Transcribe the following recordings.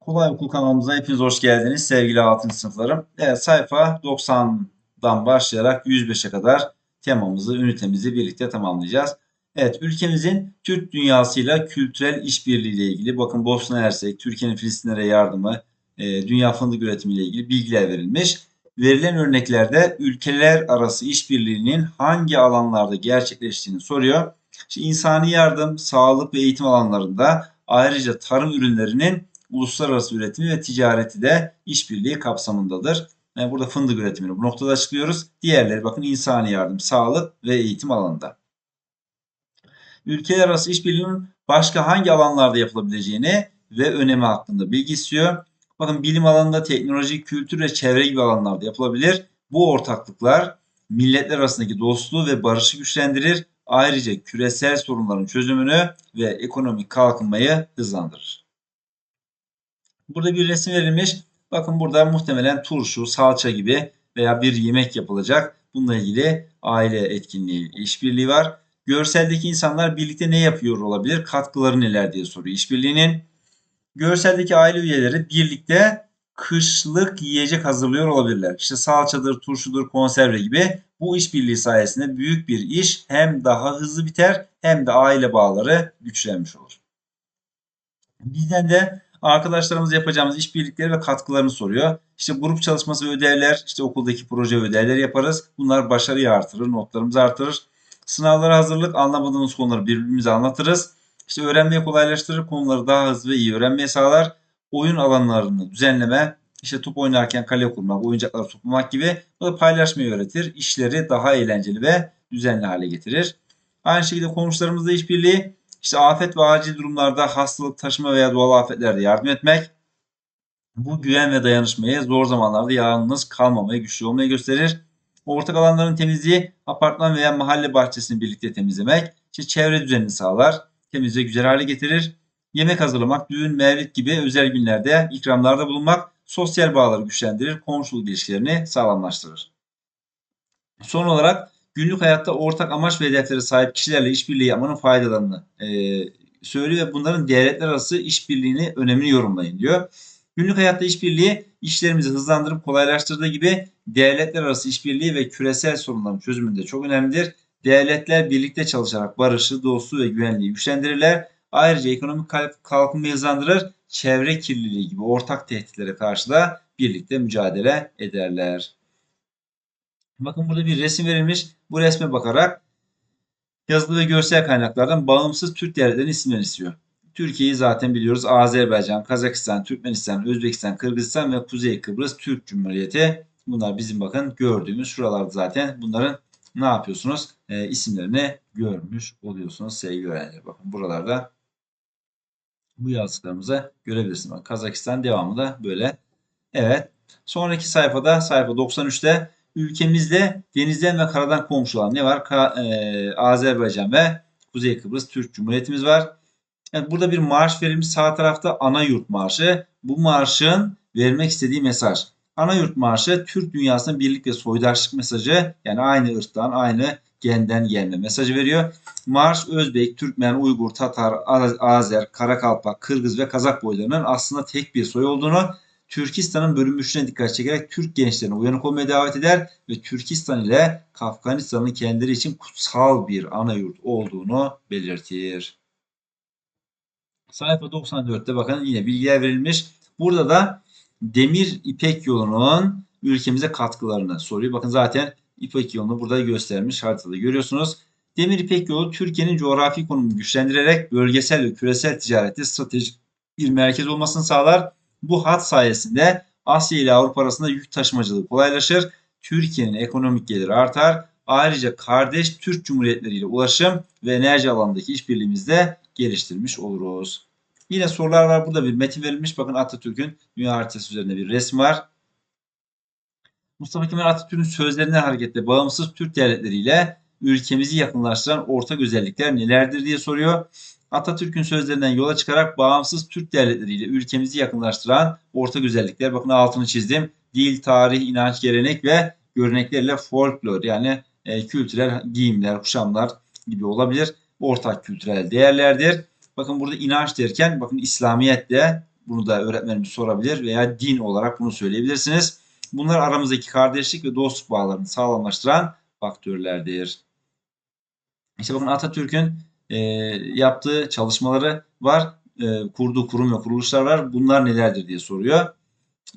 Kolay Okul kanalımıza hepiniz hoş geldiniz sevgili 6. sınıflarım. Evet sayfa 90'dan başlayarak 105'e kadar temamızı, ünitemizi birlikte tamamlayacağız. Evet ülkemizin Türk dünyasıyla kültürel işbirliği ile ilgili bakın Bosna Hersek, Türkiye'nin Filistinlere yardımı, e, dünya fındık üretimi ile ilgili bilgiler verilmiş. Verilen örneklerde ülkeler arası işbirliğinin hangi alanlarda gerçekleştiğini soruyor. İşte insani yardım, sağlık ve eğitim alanlarında ayrıca tarım ürünlerinin uluslararası üretimi ve ticareti de işbirliği kapsamındadır. Yani burada fındık üretimini bu noktada açıklıyoruz. Diğerleri bakın insani yardım, sağlık ve eğitim alanında. Ülkeler arası işbirliğinin başka hangi alanlarda yapılabileceğini ve önemi hakkında bilgi istiyor. Bakın bilim alanında, teknoloji, kültür ve çevre gibi alanlarda yapılabilir. Bu ortaklıklar milletler arasındaki dostluğu ve barışı güçlendirir. Ayrıca küresel sorunların çözümünü ve ekonomik kalkınmayı hızlandırır. Burada bir resim verilmiş. Bakın burada muhtemelen turşu, salça gibi veya bir yemek yapılacak. Bununla ilgili aile etkinliği, işbirliği var. Görseldeki insanlar birlikte ne yapıyor olabilir? Katkıları neler diye soruyor. İşbirliğinin görseldeki aile üyeleri birlikte kışlık yiyecek hazırlıyor olabilirler. İşte salçadır, turşudur, konserve gibi bu işbirliği sayesinde büyük bir iş hem daha hızlı biter hem de aile bağları güçlenmiş olur. Bizden de arkadaşlarımız yapacağımız işbirlikleri ve katkılarını soruyor. İşte grup çalışması ödevler, işte okuldaki proje ve ödevler yaparız. Bunlar başarıyı artırır, notlarımızı artırır. Sınavlara hazırlık, anlamadığımız konuları birbirimize anlatırız. İşte öğrenmeyi kolaylaştırır, konuları daha hızlı ve iyi öğrenmeyi sağlar. Oyun alanlarını düzenleme, işte top oynarken kale kurmak, oyuncakları toplamak gibi bu da paylaşmayı öğretir. İşleri daha eğlenceli ve düzenli hale getirir. Aynı şekilde komşularımızla işbirliği, işte afet ve acil durumlarda hastalık, taşıma veya doğal afetlerde yardım etmek. Bu güven ve dayanışmayı zor zamanlarda yalnız kalmamayı, güçlü olmayı gösterir. Ortak alanların temizliği, apartman veya mahalle bahçesini birlikte temizlemek, işte çevre düzenini sağlar, temiz ve güzel hale getirir. Yemek hazırlamak, düğün, mevlid gibi özel günlerde ikramlarda bulunmak, sosyal bağları güçlendirir, komşuluk ilişkilerini sağlamlaştırır. Son olarak günlük hayatta ortak amaç ve hedeflere sahip kişilerle işbirliği yapmanın faydalarını e, söylüyor ve bunların devletler arası işbirliğini önemini yorumlayın diyor. Günlük hayatta işbirliği işlerimizi hızlandırıp kolaylaştırdığı gibi devletler arası işbirliği ve küresel sorunların çözümünde çok önemlidir. Devletler birlikte çalışarak barışı, dostluğu ve güvenliği güçlendirirler. Ayrıca ekonomik kalkınmayı hızlandırır, çevre kirliliği gibi ortak tehditlere karşı da birlikte mücadele ederler. Bakın burada bir resim verilmiş. Bu resme bakarak yazılı ve görsel kaynaklardan bağımsız Türk devletlerinin isimlerini istiyor. Türkiye'yi zaten biliyoruz. Azerbaycan, Kazakistan, Türkmenistan, Özbekistan, Kırgızistan ve Kuzey Kıbrıs Türk Cumhuriyeti. Bunlar bizim bakın gördüğümüz şuralarda zaten bunların ne yapıyorsunuz? E, isimlerini görmüş oluyorsunuz sevgili öğrenciler. Bakın buralarda bu yazdıklarımızı görebilirsiniz. Bakın, Kazakistan devamı da böyle. Evet. Sonraki sayfada sayfa 93'te ülkemizde denizden ve karadan komşu olan ne var? Ka e, Azerbaycan ve Kuzey Kıbrıs Türk Cumhuriyetimiz var. Yani burada bir marş verilmiş sağ tarafta ana yurt marşı. Bu marşın vermek istediği mesaj. Ana yurt marşı Türk dünyasının birlik ve soydaşlık mesajı. Yani aynı ırktan, aynı genden gelme mesajı veriyor. Marş Özbek, Türkmen, Uygur, Tatar, Azer, Karakalpak, Kırgız ve Kazak boylarının aslında tek bir soy olduğunu Türkistan'ın bölünmüşlüğüne dikkat çekerek Türk gençlerine uyanık olmaya davet eder ve Türkistan ile Afganistan'ın kendileri için kutsal bir ana yurt olduğunu belirtir. Sayfa 94'te bakın yine bilgiler verilmiş. Burada da demir ipek yolunun ülkemize katkılarını soruyor. Bakın zaten ipek yolunu burada göstermiş haritada görüyorsunuz. Demir ipek yolu Türkiye'nin coğrafi konumunu güçlendirerek bölgesel ve küresel ticarette stratejik bir merkez olmasını sağlar. Bu hat sayesinde Asya ile Avrupa arasında yük taşımacılığı kolaylaşır. Türkiye'nin ekonomik geliri artar. Ayrıca kardeş Türk Cumhuriyetleri ile ulaşım ve enerji alanındaki işbirliğimizi de geliştirmiş oluruz. Yine sorular var. Burada bir metin verilmiş. Bakın Atatürk'ün dünya haritası üzerinde bir resim var. Mustafa Kemal Atatürk'ün sözlerinden hareketle bağımsız Türk devletleriyle ülkemizi yakınlaştıran ortak özellikler nelerdir diye soruyor. Atatürk'ün sözlerinden yola çıkarak bağımsız Türk devletleriyle ülkemizi yakınlaştıran ortak özellikler. Bakın altını çizdim. Dil, tarih, inanç, gelenek ve göreneklerle folklor yani e, kültürel giyimler, kuşamlar gibi olabilir. Ortak kültürel değerlerdir. Bakın burada inanç derken bakın İslamiyet de Bunu da öğretmenimiz sorabilir veya din olarak bunu söyleyebilirsiniz. Bunlar aramızdaki kardeşlik ve dostluk bağlarını sağlamlaştıran faktörlerdir. İşte bakın Atatürk'ün e, yaptığı çalışmaları var. E, kurduğu kurum ve kuruluşlar var. Bunlar nelerdir diye soruyor.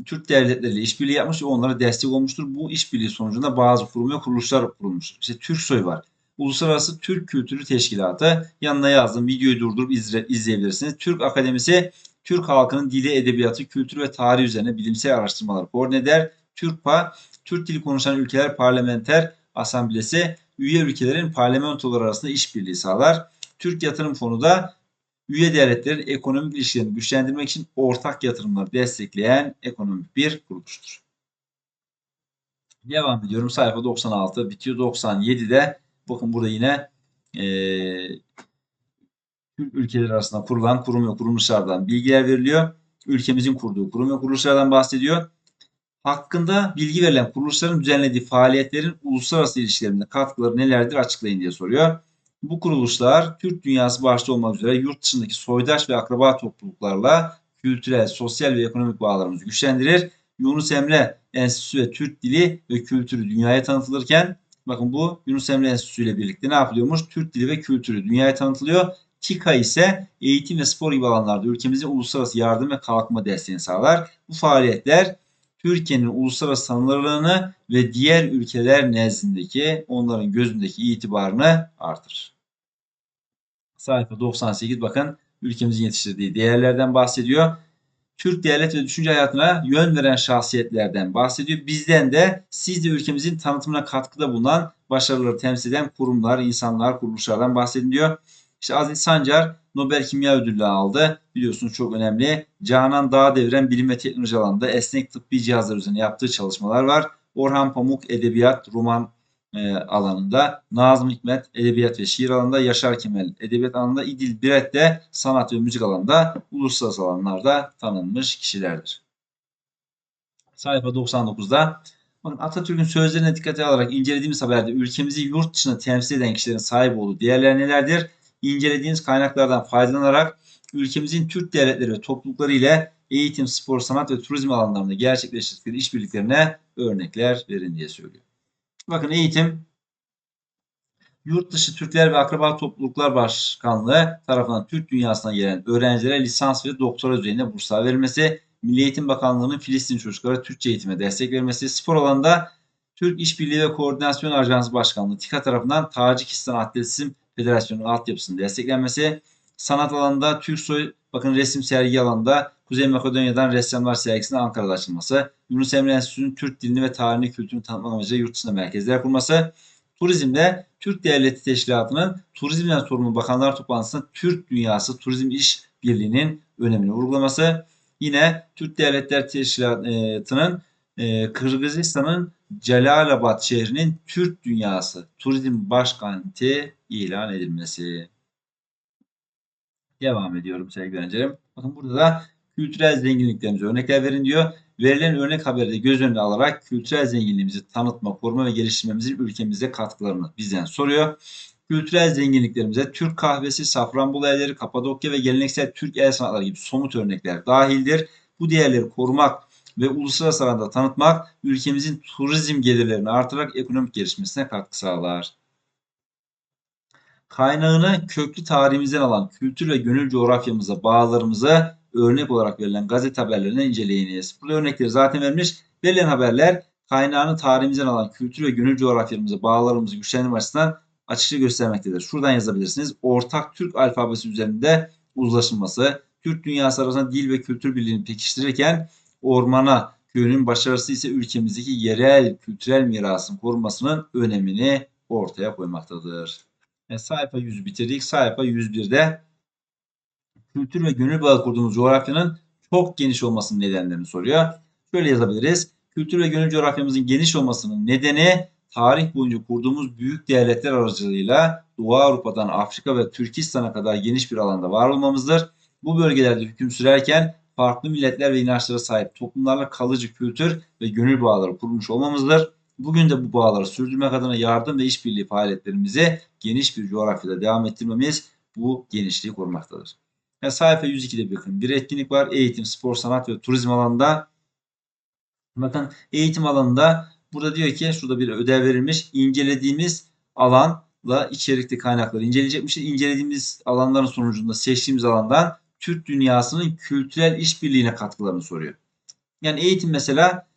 Türk devletleriyle işbirliği yapmış ve onlara destek olmuştur. Bu işbirliği sonucunda bazı kurum ve kuruluşlar kurulmuştur. İşte Türksoy var. Uluslararası Türk Kültürü Teşkilatı. Yanına yazdım. Videoyu durdurup izle, izleyebilirsiniz. Türk Akademisi Türk halkının dili, edebiyatı, kültürü ve tarihi üzerine bilimsel araştırmalar koordine eder. TÜRKPA, Türk dili konuşan ülkeler parlamenter asamblesi üye ülkelerin parlamentoları arasında işbirliği sağlar. Türk Yatırım Fonu da üye devletlerin ekonomik ilişkilerini güçlendirmek için ortak yatırımları destekleyen ekonomik bir kuruluştur. Devam ediyorum. Sayfa 96 bitiyor. 97'de bakın burada yine e, Türk ülkeleri arasında kurulan kurum ve kuruluşlardan bilgiler veriliyor. Ülkemizin kurduğu kurum ve kuruluşlardan bahsediyor. Hakkında bilgi verilen kuruluşların düzenlediği faaliyetlerin uluslararası ilişkilerinde katkıları nelerdir açıklayın diye soruyor. Bu kuruluşlar Türk dünyası başta olmak üzere yurt dışındaki soydaş ve akraba topluluklarla kültürel, sosyal ve ekonomik bağlarımızı güçlendirir. Yunus Emre Enstitüsü ve Türk Dili ve Kültürü dünyaya tanıtılırken bakın bu Yunus Emre Enstitüsü ile birlikte ne yapılıyormuş? Türk Dili ve Kültürü dünyaya tanıtılıyor. TİKA ise eğitim ve spor gibi alanlarda ülkemizin uluslararası yardım ve kalkınma desteğini sağlar. Bu faaliyetler Türkiye'nin uluslararası tanınırlığını ve diğer ülkeler nezdindeki onların gözündeki itibarını artırır. Sayfa 98 bakın ülkemizin yetiştirdiği değerlerden bahsediyor. Türk devlet ve düşünce hayatına yön veren şahsiyetlerden bahsediyor. Bizden de siz de ülkemizin tanıtımına katkıda bulunan başarıları temsil eden kurumlar, insanlar, kuruluşlardan bahsediliyor. İşte Aziz Sancar Nobel Kimya Ödülü aldı. Biliyorsunuz çok önemli. Canan Dağ Deviren bilim ve teknoloji alanında esnek tıbbi cihazlar üzerine yaptığı çalışmalar var. Orhan Pamuk edebiyat, roman e, alanında, Nazım Hikmet edebiyat ve şiir alanında, Yaşar Kemal edebiyat alanında, İdil Biret de sanat ve müzik alanında uluslararası alanlarda tanınmış kişilerdir. Sayfa 99'da Bakın Atatürk'ün sözlerine dikkate alarak incelediğimiz haberde ülkemizi yurt dışında temsil eden kişilerin sahip olduğu değerler nelerdir? İncelediğiniz kaynaklardan faydalanarak ülkemizin Türk devletleri ve toplulukları ile eğitim, spor, sanat ve turizm alanlarında gerçekleştirdikleri işbirliklerine örnekler verin diye söylüyor. Bakın eğitim Yurt dışı Türkler ve Akraba Topluluklar Başkanlığı tarafından Türk dünyasına gelen öğrencilere lisans ve doktora düzeyinde burslar verilmesi, Milli Eğitim Bakanlığı'nın Filistin çocuklara Türkçe eğitime destek vermesi, spor alanında Türk İşbirliği ve Koordinasyon Ajansı Başkanlığı TİKA tarafından Tacikistan Atletizm Federasyonu altyapısının desteklenmesi, sanat alanında Türksoy bakın resim sergi alanında Kuzey Makedonya'dan ressamlar sergisinin Ankara'da açılması, Yunus Emre Enstitüsü'nün Türk dilini ve tarihini kültürünü tanıtmak amacıyla yurt dışında merkezler kurması, turizmde Türk Devleti Teşkilatı'nın turizmden sorumlu bakanlar toplantısında Türk Dünyası Turizm İş Birliği'nin önemini vurgulaması, yine Türk Devletler Teşkilatı'nın e, Kırgızistan'ın Celalabad şehrinin Türk Dünyası Turizm Başkenti ilan edilmesi. Devam ediyorum sevgili öğrencilerim. Bakın burada da kültürel zenginliklerimize örnekler verin diyor. Verilen örnek haberde göz önüne alarak kültürel zenginliğimizi tanıtma, koruma ve geliştirmemizin ülkemize katkılarını bizden soruyor. Kültürel zenginliklerimize Türk kahvesi, safranbolu evleri, Kapadokya ve geleneksel Türk el sanatları gibi somut örnekler dahildir. Bu değerleri korumak ve uluslararası alanda tanıtmak ülkemizin turizm gelirlerini artırarak ekonomik gelişmesine katkı sağlar. Kaynağını köklü tarihimizden alan kültür ve gönül coğrafyamıza, bağlarımıza örnek olarak verilen gazete haberlerini inceleyiniz. Burada örnekleri zaten vermiş. Verilen haberler kaynağını tarihimizden alan kültür ve gönül coğrafyamıza, bağlarımızı güçlendirme açısından açıkça göstermektedir. Şuradan yazabilirsiniz. Ortak Türk alfabesi üzerinde uzlaşılması, Türk dünyası arasında dil ve kültür birliğini pekiştirirken ormana köyünün başarısı ise ülkemizdeki yerel kültürel mirasın korunmasının önemini ortaya koymaktadır. Yani sayfa 100 bitirdik. Sayfa 101'de kültür ve gönül bağı kurduğumuz coğrafyanın çok geniş olmasının nedenlerini soruyor. Şöyle yazabiliriz. Kültür ve gönül coğrafyamızın geniş olmasının nedeni tarih boyunca kurduğumuz büyük devletler aracılığıyla Doğu Avrupa'dan Afrika ve Türkistan'a kadar geniş bir alanda var olmamızdır. Bu bölgelerde hüküm sürerken farklı milletler ve inançlara sahip toplumlarla kalıcı kültür ve gönül bağları kurmuş olmamızdır. Bugün de bu bağları sürdürmek adına yardım ve işbirliği faaliyetlerimizi geniş bir coğrafyada devam ettirmemiz bu genişliği korumaktadır. Ya sayfa 102'de bakın. Bir etkinlik var. Eğitim, spor, sanat ve turizm alanında. Bakın eğitim alanında burada diyor ki şurada bir ödev verilmiş. İncelediğimiz alanla içerikli kaynakları inceleyecekmişiz. İncelediğimiz alanların sonucunda seçtiğimiz alandan Türk dünyasının kültürel işbirliğine katkılarını soruyor. Yani eğitim mesela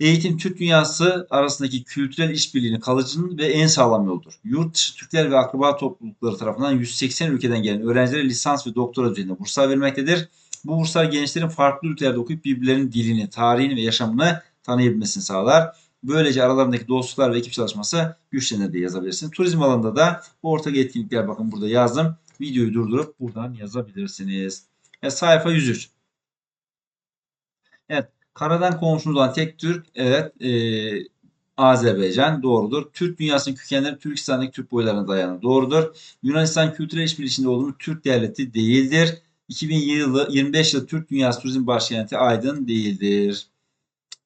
eğitim Türk dünyası arasındaki kültürel işbirliğini kalıcının ve en sağlam yoldur. Yurt dışı Türkler ve akraba toplulukları tarafından 180 ülkeden gelen öğrencilere lisans ve doktora düzeyinde burslar vermektedir. Bu burslar gençlerin farklı ülkelerde okuyup birbirlerinin dilini, tarihini ve yaşamını tanıyabilmesini sağlar. Böylece aralarındaki dostluklar ve ekip çalışması güçlenir diye yazabilirsiniz. Turizm alanında da ortak etkinlikler bakın burada yazdım. Videoyu durdurup buradan yazabilirsiniz. Evet, sayfa 103. Evet. Karadan komşumuz olan tek Türk evet e, Azerbaycan doğrudur. Türk dünyasının kökenleri Türkistan'daki Türk boylarına dayanır. Doğrudur. Yunanistan kültürel işbirliği içinde olduğunu Türk devleti değildir. 2020 yılı 25 yıl Türk Dünyası Turizm Başkenti Aydın değildir.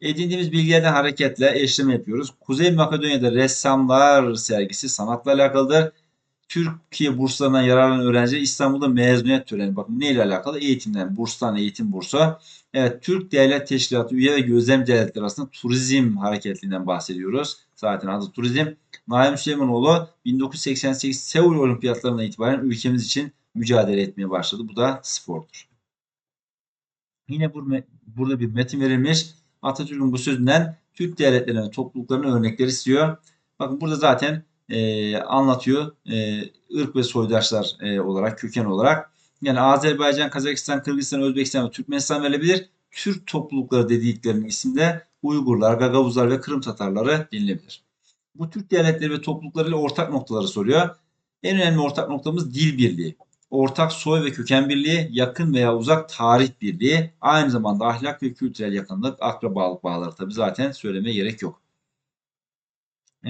Edindiğimiz bilgilerden hareketle eşleme yapıyoruz. Kuzey Makedonya'da ressamlar sergisi sanatla alakalıdır. Türkiye burslarından yararlanan öğrenciler İstanbul'da mezuniyet töreni. Bakın ne ile alakalı? Eğitimden, burstan eğitim bursu. Evet, Türk Devlet Teşkilatı üye ve gözlem devletleri arasında turizm hareketliliğinden bahsediyoruz. Zaten adı turizm. Naim Süleymanoğlu 1988 Seul Olimpiyatlarından itibaren ülkemiz için mücadele etmeye başladı. Bu da spordur. Yine burada bir metin verilmiş. Atatürk'ün bu sözünden Türk devletlerine topluluklarının örnekleri istiyor. Bakın burada zaten e, anlatıyor. E, ırk ve soydaşlar e, olarak, köken olarak. Yani Azerbaycan, Kazakistan, Kırgızistan, Özbekistan ve Türkmenistan verilebilir. Türk toplulukları dediklerinin isimde Uygurlar, Gagavuzlar ve Kırım Tatarları denilebilir. Bu Türk devletleri ve topluluklarıyla ortak noktaları soruyor. En önemli ortak noktamız dil birliği. Ortak soy ve köken birliği, yakın veya uzak tarih birliği, aynı zamanda ahlak ve kültürel yakınlık, akrabalık bağları tabi zaten söylemeye gerek yok.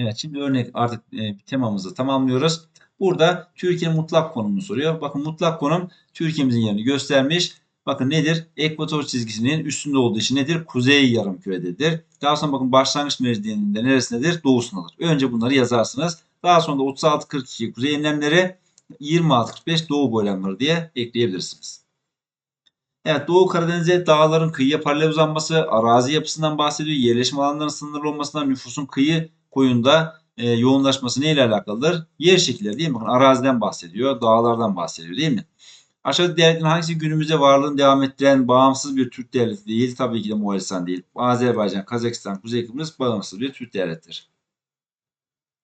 Evet şimdi örnek artık e, temamızı tamamlıyoruz. Burada Türkiye'nin mutlak konumunu soruyor. Bakın mutlak konum Türkiye'mizin yerini göstermiş. Bakın nedir? Ekvator çizgisinin üstünde olduğu için nedir? Kuzey yarımkürededir. Daha sonra bakın başlangıç meridyeninde neresindedir? Doğusundadır. Önce bunları yazarsınız. Daha sonra da 36-42 kuzey enlemleri 26-45 doğu boylamları diye ekleyebilirsiniz. Evet Doğu Karadeniz'e dağların kıyıya paralel uzanması, arazi yapısından bahsediyor. Yerleşim alanlarının sınırlı olmasından nüfusun kıyı koyunda e, yoğunlaşması neyle alakalıdır? Yer şekilleri değil mi? Bakın araziden bahsediyor, dağlardan bahsediyor değil mi? Aşağıdaki devletin hangisi günümüzde varlığını devam ettiren bağımsız bir Türk devleti değil? Tabii ki de Moğolistan değil. Azerbaycan, Kazakistan, Kuzey Kıbrıs bağımsız bir Türk devlettir.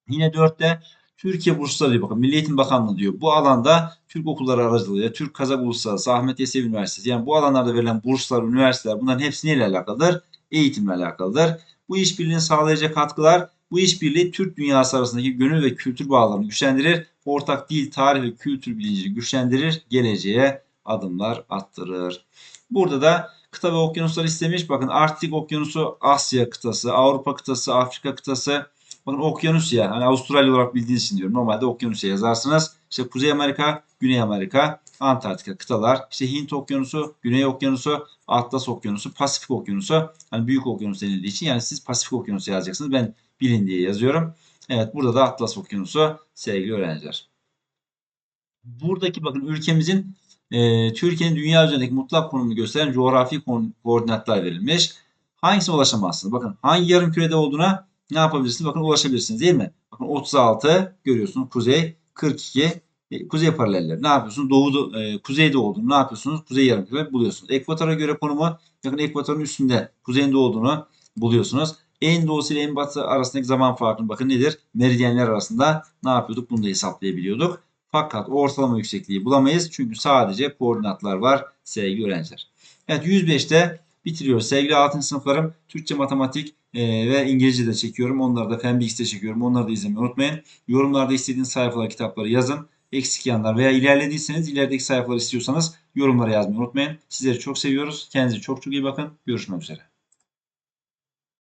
Yine dörtte Türkiye bursları diyor. Bakın Milli Eğitim Bakanlığı diyor. Bu alanda Türk okulları aracılığıyla Türk Kazak Uluslararası Ahmet Yesevi Üniversitesi yani bu alanlarda verilen burslar, üniversiteler bunların hepsi neyle alakalıdır? Eğitimle alakalıdır. Bu işbirliğini sağlayacak katkılar bu işbirliği Türk dünyası arasındaki gönül ve kültür bağlarını güçlendirir. Ortak dil, tarih ve kültür bilincini güçlendirir. Geleceğe adımlar attırır. Burada da kıta ve okyanuslar istemiş. Bakın Arktik okyanusu Asya kıtası, Avrupa kıtası, Afrika kıtası. Bakın Okyanusya, hani Avustralya olarak bildiğiniz için diyorum. Normalde Okyanusya yazarsınız. İşte Kuzey Amerika, Güney Amerika, Antarktika kıtalar. İşte Hint Okyanusu, Güney Okyanusu, Atlas Okyanusu, Pasifik Okyanusu. Hani büyük okyanus denildiği için yani siz Pasifik Okyanusu yazacaksınız. Ben bilin diye yazıyorum. Evet burada da Atlas Okyanusu sevgili öğrenciler. Buradaki bakın ülkemizin e, Türkiye'nin dünya üzerindeki mutlak konumunu gösteren coğrafi koordinatlar verilmiş. Hangisine ulaşamazsınız? Bakın hangi yarım kürede olduğuna ne yapabilirsiniz? Bakın ulaşabilirsiniz değil mi? Bakın 36 görüyorsunuz kuzey 42 e, kuzey paralelleri. Ne yapıyorsunuz? Doğuda, e, kuzeyde olduğunu ne yapıyorsunuz? Kuzey yarımküre buluyorsunuz. Ekvatora göre konumu bakın ekvatorun üstünde kuzeyinde olduğunu buluyorsunuz. En doğusu ile en batı arasındaki zaman farkını bakın nedir? Meridyenler arasında ne yapıyorduk? Bunu da hesaplayabiliyorduk. Fakat ortalama yüksekliği bulamayız. Çünkü sadece koordinatlar var sevgili öğrenciler. Evet 105'te bitiriyoruz. Sevgili 6. sınıflarım Türkçe, matematik e, ve İngilizce de çekiyorum. Onları da Bilgisi'de çekiyorum. Onları da izlemeyi unutmayın. Yorumlarda istediğiniz sayfalar, kitapları yazın. Eksik yanlar veya ilerlediyseniz ilerideki sayfaları istiyorsanız yorumlara yazmayı unutmayın. Sizleri çok seviyoruz. Kendinize çok çok iyi bakın. Görüşmek üzere.